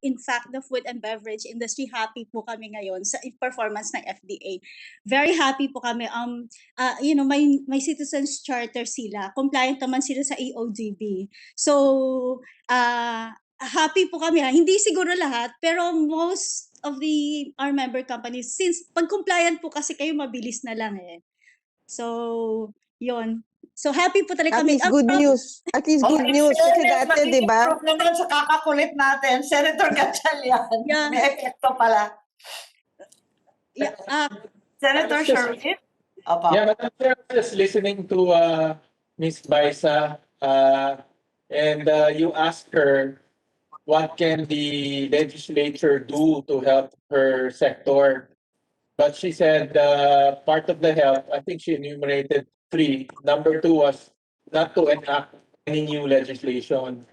in fact, the food and beverage industry, happy po kami ngayon sa performance ng FDA. Very happy po kami. Um, uh, you know, may, may citizens charter sila. Compliant naman sila sa AOGB. So, uh, happy po kami. Hindi siguro lahat, pero most of the our member companies, since pag compliant po kasi kayo, mabilis na lang eh. So, yon. So, happy po talaga At kami. least good news. At least good in news. Kasi fairness, dati, di ba? mag-improve naman sa kakakulit natin, Senator Gatchalian. Yeah. May epekto pala. Yeah, ah, Senator Just- Sherwin? Opo. Yeah, Madam Chair, I was listening to uh, Ms. Baisa, uh, and uh, you asked her what can the legislature do to help her sector. But she said uh, part of the help, I think she enumerated three. Number two was not to enact any new legislation.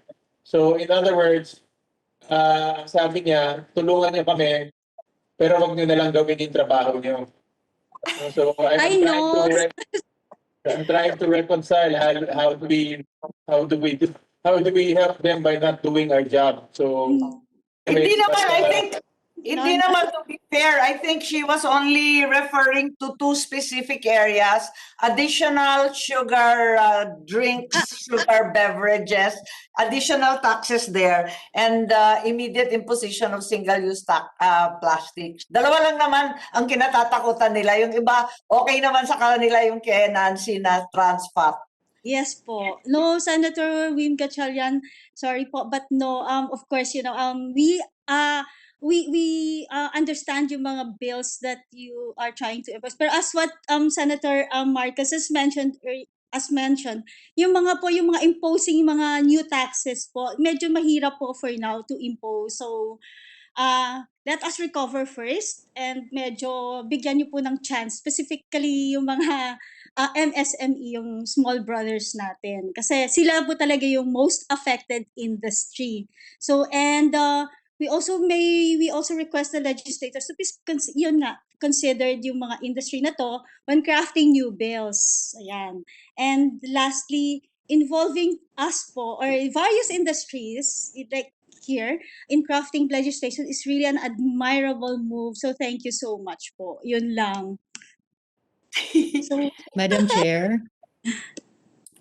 So in other words, uh, sabi niya, tulungan niyo kami, pero wag niyo na lang gawin yung trabaho niyo. So I'm I trying know. to I'm trying to reconcile how, how do we how do we do, how do we help them by not doing our job? So Hindi naman, I think, hindi No, naman to be fair, I think she was only referring to two specific areas, additional sugar uh, drinks, sugar beverages, additional taxes there, and uh, immediate imposition of single-use uh, plastics. Dalawa lang naman ang kinatatakutan nila. Yung iba, okay naman sa kanila yung kay Nancy na trans fat. Yes po. No, Senator Wim Gatchalian, sorry po, but no, um, of course, you know, um, we, uh, we, we uh, understand yung mga bills that you are trying to impose. Pero as what um, Senator um, Marcos has mentioned, ear- as mentioned, yung mga po, yung mga imposing mga new taxes po, medyo mahirap po for now to impose. So, uh, let us recover first and medyo bigyan niyo po ng chance, specifically yung mga uh, MSME, yung small brothers natin. Kasi sila po talaga yung most affected industry. So, and uh, we also may, we also request the legislators to please, cons- yun nga, considered yung mga industry na to when crafting new bills. Ayan. And lastly, involving us po, or various industries, like here, in crafting legislation is really an admirable move. So, thank you so much po. Yun lang. So, Madam Chair,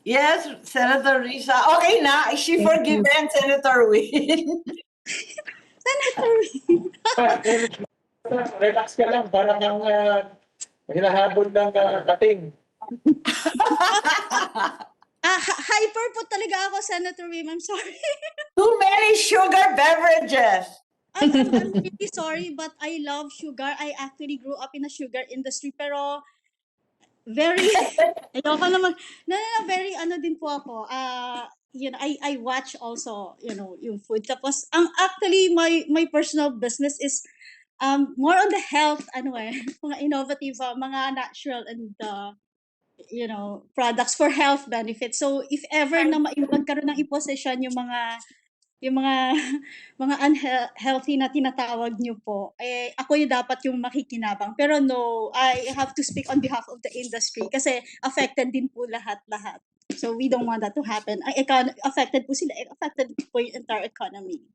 Yes, Senator Risa. Okay na, is she Thank forgiven, Senator Win? relax ka lang, parang ang uh, hinahabol ng uh, kating. Ah, hy- hyper po talaga ako, Senator Wim. I'm sorry. Too many sugar beverages. I'm, I'm, I'm really sorry, but I love sugar. I actually grew up in a sugar industry, pero very, ayoko naman, no, no, no, very ano din po ako. Uh, you know, I, I watch also, you know, yung food. Tapos, ang actually, my, my personal business is um, more on the health, ano eh, mga innovative, uh, mga natural and uh, you know, products for health benefits. So if ever na magkaroon ng imposition yung mga yung mga mga unhealthy na tinatawag niyo po, eh ako yung dapat yung makikinabang. Pero no, I have to speak on behalf of the industry kasi affected din po lahat-lahat. So we don't want that to happen. Ang econ- affected po sila, affected po yung entire economy.